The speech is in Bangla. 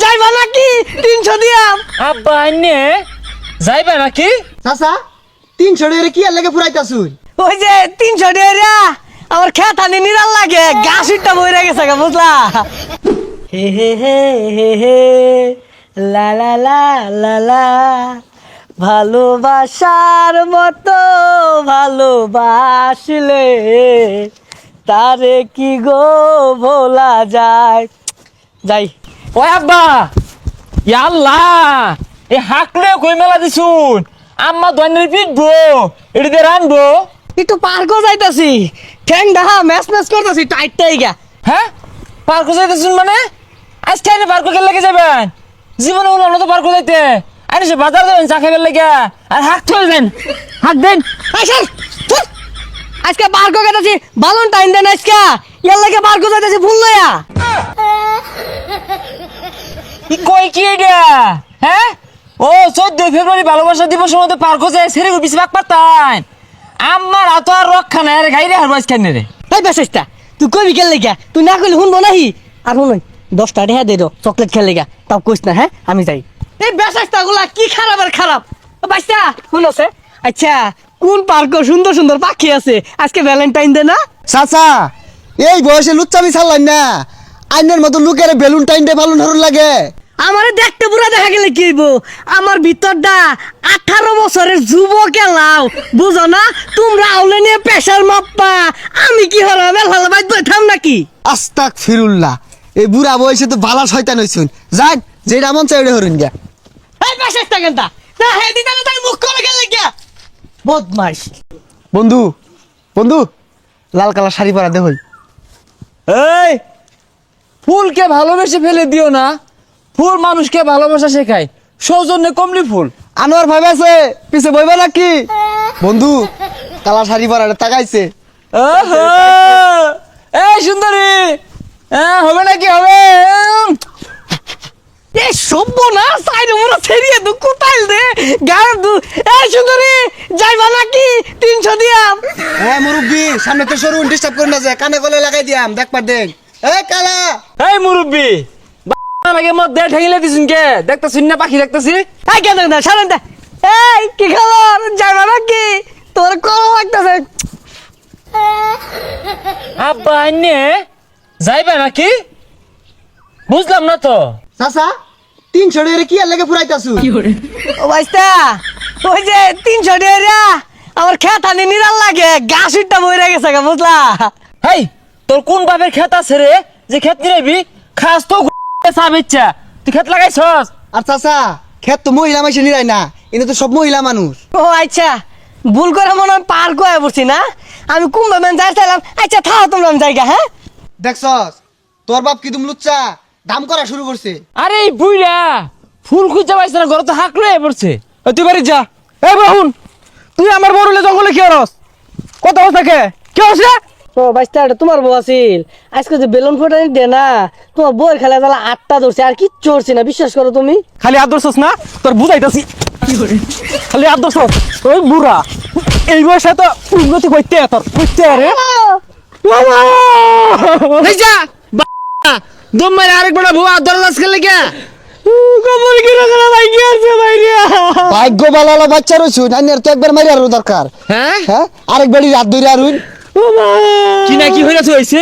যাইবা নাকি? তিনশো দিয়াম। আব্বা আইনে। যাইবা নাকি? চাচা তিনশো টাকা কি আর লাগে ফুরাইতাছুন ওই যে তিনশো ডেরা আমার খেত আনি নিরাল লাগে। গাছ উঠটা বইরা গেছে গা বুঝলা? হে হে হে হে হে। লা লা লা লা লা। ভালোবাসার মতো ভালোবাসলে তারে কি গো ভোলা যায়? যাই। ওই আব্বা ইয়াল্লা এ হাকলে কই মেলা দিছুন? আম্মা দৈনের পিটবো এটি দিয়ে রানবো। একটু পার্কও যাইতাছি। ঠ্যাং ডাহা ম্যাচ ম্যাচ করতেছি টাইট টাইগা হ্যাঁ? পার্ক যাইতেছুন মানে? আজকে আইনে পার্ক কে লেগে যাবেন। জীবনে হলো তো পার্ক যাইতে। আরে সে বাজার যাবেন চা খাইবার লেগে। আর হাক চলবেন হাক দেন। এই সর, ধুর। আজকে পার্কও গেতেছি বালন টাইম দেন আজকে। ইয়ার লাগে পার্কও যাইতেছি ভুল লয়া কি কই কি এটা? হ্যাঁ? ও চোদ্দই ফেব্রুয়ারি ভালোবাসা দিবসের মধ্যে পার্ক যায় সেরে বেশি বাক পারতান আমার এত আর রক্ষা নাই আরে গাইরে হারবো আজকে রে। এই বেসেসটা তুই কবি খেল লেগা? তুই না করলে শুনব নাহি? আর শুনুন দশটা রেহা দে দো চকলেট খেল লেগা তাও কইস না হ্যাঁ? আমি যাই। এই বেসেসটা গুলা কি খারাপ আর খারাপ? ও বাচ্চা শুনছে আচ্ছা কোন পার্ক সুন্দর সুন্দর পাখি আছে? আজকে ভ্যালেন্টাইন ডে না? চাচা এই বয়সে লুচ্চামি ছাড়লেন না। আইনের মতো লোকের বেলুন টাইন দে বালুন হরুন লাগে। আমারে দেখতে পুরা দেখা গেলে কি হইব? আমার ভিতরটা আঠারো বছরের যুবক এলাও। বুঝো না? তোমরা আউলে নিয়ে প্রেশার মাপ্পা। আমি কি হলাম? এলাল বাইত বইতাম নাকি? আস্তাক ফিরুল্লাহ এই বুড়া বয়সে তো বালা শয়তান হইছুন। যান যেটা মন চাই ওটা হরুন গা এই প্রেশার থাকেনটা না হে না তার মুখ করে গেলে গিয়া। বদমাইশ। বন্ধু বন্ধু লাল কালার শাড়ি পরা দে হই। এই ফুলকে ভালোবেসে ফেলে দিও না। ফুল মানুষকে ভালোবাসা শেখায়। সৌজন্যে কমলি ফুল। আনোয়ার ভাই আছে পিছে বইবা নাকি? বন্ধু কালার শাড়ি পরা তাকাইছে। ওহো! এই সুন্দরী! হ্যাঁ হবে নাকি হবে? এ সভ্য না সাইড মোরা ছেড়িয়ে দু কোথায় দে গায়ের দু এই সুন্দরী যাইবা নাকি? তিনশো দিয়াম। হ্যাঁ মুরব্বি সামনে তো সরুন ডিস্টার্ব করে না যায় কানে গলে লাগাই দিয়াম দেখবার দেখ। এ কালা! এই মুরব্বি! লাগে মধ্যে ঠেঙিলে দিছুন কে? দেখতেছুন না পাখি দেখতেছি? এই কেন না সারেন দে। এই কি খবর? যাইবা নাকি তোর কল লাগতেছে। আব্বা আইনে। যাইবা নাকি? বুঝলাম না তো। চাচা তিনশো টাকা কি আর লাগে ফুরাইতাছু ও বাইস্তা ওই যে তিনশো ডেরা আমার খেত আনি নিরাল লাগে। গাছ উঠটা বইরা গেছে গা বুঝলা? হেই তোর কোন বাপের ক্ষেত আছে রে? যে ক্ষেত নিবি খাস তো তুই ক্ষেত লাগাইছস? আর চাচা তো মহিলা মাইসে নিরাই না এনে তো সব মহিলা মানুষ। ও আচ্ছা ভুল করে মনে হয় পার করে পড়ছি না? আমি কুম্ভ আচ্ছা থাও তোমরা আমি জায়গা হ্যাঁ? দেখছস তোর বাপ কি তুমি লুচ্চা দাম করা শুরু করছে। আরে এই বুইরা ফুল খুঁজে পাইছ না ঘরে তো হাক লয়ে পড়ছে। তুই বাড়ি যা। এই বাহুন তুই আমার বড়লে জঙ্গলে কি হরস কত হস থাকে কি ও বাইস্তা এটা তোমার বউ আছিল। আজকে যে বেলুন ফোটানি দে না তোমার বউয়ের খেলা তাহলে আটটা ধরছে আর কিচ্ছু না বিশ্বাস করো তুমি। খালি আদর্শস না? তোর বুঝাইতাছি। খালি আদর্শ ওই বুড়া এই বয়সে তো উন্নতি করতে তোর করতে আরে দম মারে আরেক বড় ভুয়া দরজাস খেলে কে কবর কি রাখা ভাই কি আছে ভাই রে। ভাগ্য বালালা বাচ্চা রয়েছু তো একবার মারি আরও দরকার। হ্যাঁ? হ্যাঁ? আরেক বেড়ি রাত ধরে আরুন কি না কি হইরাছে হইছে?